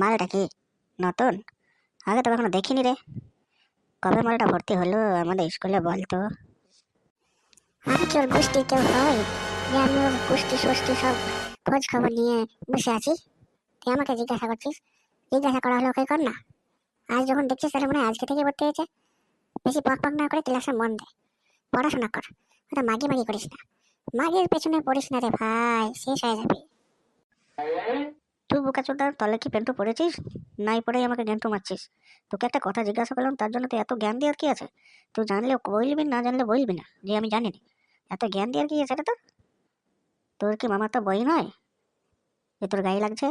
মালটা কি নতুন? আগে তো কখনো দেখিনি রে। কবে মালটা ভর্তি হলো আমাদের স্কুলে বলতো ওর গোষ্ঠী কেউ হয় আমি ওর গোষ্ঠী, ষষ্ঠী সব খোঁজ খবর নিয়ে বসে আছি? তুই আমাকে জিজ্ঞাসা করছিস? জিজ্ঞাসা করা হলো ওকে কর না। আজ যখন দেখছিস তাহলে মনে হয় আজকে থেকে ভর্তি হয়েছে। বেশি পক পক না করে ক্লাসে মন দে। পড়াশোনা কর। ওটা মাগি মাগি করিস না। মাগির পেছনে পড়িস না রে ভাই, শেষ হয়ে যাবে। তুই বোকা চোদার তলে কি প্যান্টু পড়েছিস নাই পড়েই আমাকে জ্ঞানটু মারছিস। তোকে একটা কথা জিজ্ঞাসা করলাম, তার জন্য তুই এত জ্ঞান দেওয়ার কি আছে? তুই জানলে বলবি, না জানলে বলবি না, যে আমি জানি না এত জ্ঞান দেওয়ার কি আছে তোর? তোর কি মামার তো বই নয়? এ তোর গায়ে লাগছে?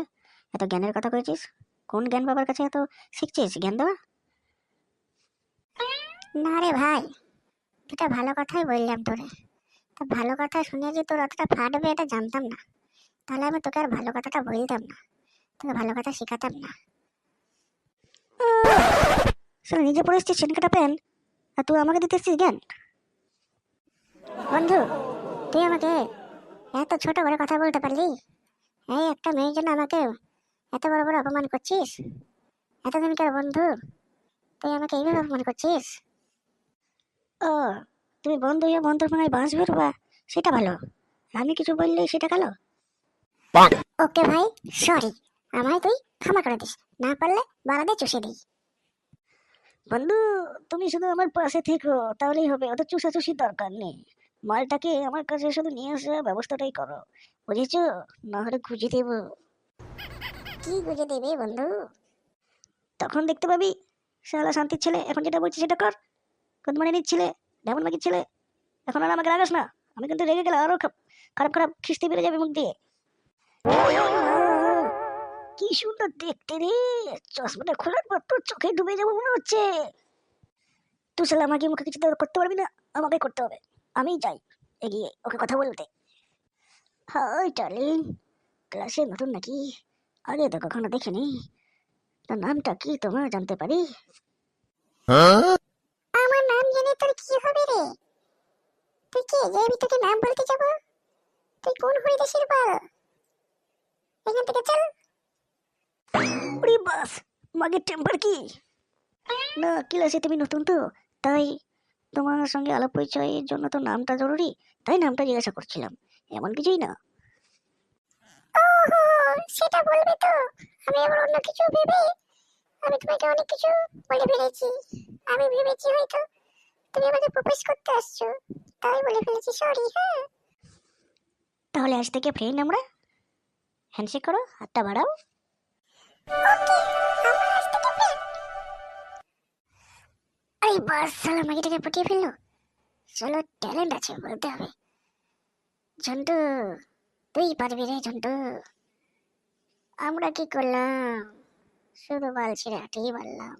এত জ্ঞানের কথা কয়েছিস কোন জ্ঞান বাবার কাছে এত শিখছিস জ্ঞান দেওয়া? না রে ভাই, এটা ভালো কথাই বললাম তোরে। তা ভালো কথা শুনে যে তোর অতটা ফাটবে, এটা জানতাম না। তাহলে আমি তোকে আর ভালো কথাটা বলতাম না। তোকে ভালো কথা শেখাতাম না। সেটা নিজে পড়ে এসছিস সেনকাটা প্যান আর তুই আমাকে দিতে এসছিস জ্ঞান বন্ধু, তুই আমাকে এত ছোট করে কথা বলতে পারলি? এই একটা মেয়ের জন্য আমাকে এত বড় বড় অপমান করছিস? এত দিনকার বন্ধু, তুই আমাকে এইভাবে অপমান করছিস? ও, তুমি বন্ধু হয়ে বন্ধুর মনে হয় বাঁশ বেরোবা, সেটা ভালো। আমি কিছু বললে সেটা কালো? ওকে ভাই সরি আমায় তুই ক্ষমা করে দিস না পারলে বাড়াতে চুষে দিই। বন্ধু তুমি শুধু আমার পাশে থেকো তাহলেই হবে অত চুষাচুষির দরকার নেই। মালটাকে আমার কাছে শুধু নিয়ে আসার ব্যবস্থাটাই করো বুঝেছ? না হলে খুঁজে দেব। কি খুঁজে দেবে বন্ধু? তখন দেখতে পাবি শালা শান্তির ছেলে এখন যেটা বলছি সেটা কর। কদমানি নিচ্ছিলে ডেমন ছেলে এখন আর আমাকে রাগাস না। আমি কিন্তু রেগে গেলে আরও খাপ- খারাপ খারাপ খিস্তি বেড়ে যাবে মুখ দিয়ে। কি সুন্দর দেখতে রে। চশমাটা খোলার পর তোর চোখে ডুবে যাব মনে হচ্ছে। তুই শালা আমাকে মুখে কিছু তো করতে পারবি না? আমাকে করতে হবে। আমি যাই। এগিয়ে, ওকে কথা বলতে। হাই ডার্লিং, ক্লাসে নতুন নাকি? আগে তো কখনো দেখিনি। তার নামটা কি তোমার জানতে পারি? আমার নাম জেনে তোর কি হবে রে? তুই কে যে আমি তোকে নাম বলতে যাব? তুই কোন হরিদাসের বল? এখান থেকে চল। ওরে বাস মাগের টেম্পার কি? না ক্লাসে তুমি নতুন তো? তাই তোমার সঙ্গে আলাপ পরিচয়ের জন্য তো নামটা জরুরি তাই নামটা জিজ্ঞাসা করছিলাম। এমন কিছুই না। সেটা বলবে তো। আমি আবার অন্য কিছু ভেবে আমি তোমাকে অনেক কিছু বলে ফেলেছি। আমি ভেবেছি হয়তো তুমি আমাকে প্রপোজ করতে আসছো। তাই বলে ফেলেছি সরি হ্যাঁ। তাহলে আজ থেকে ফ্রেন্ড আমরা? হ্যান্ডশেক করো, হাতটা বাড়াও। আরে বাস সালা মাগিটাকে পটিয়ে ফেলল। চলো ট্যালেন্ট আছে বলতে হবে। ঝন্টু, তুই পারবি রে ঝন্টু। আমরা কি করলাম? শুধু বাল ছেড়ে বললাম।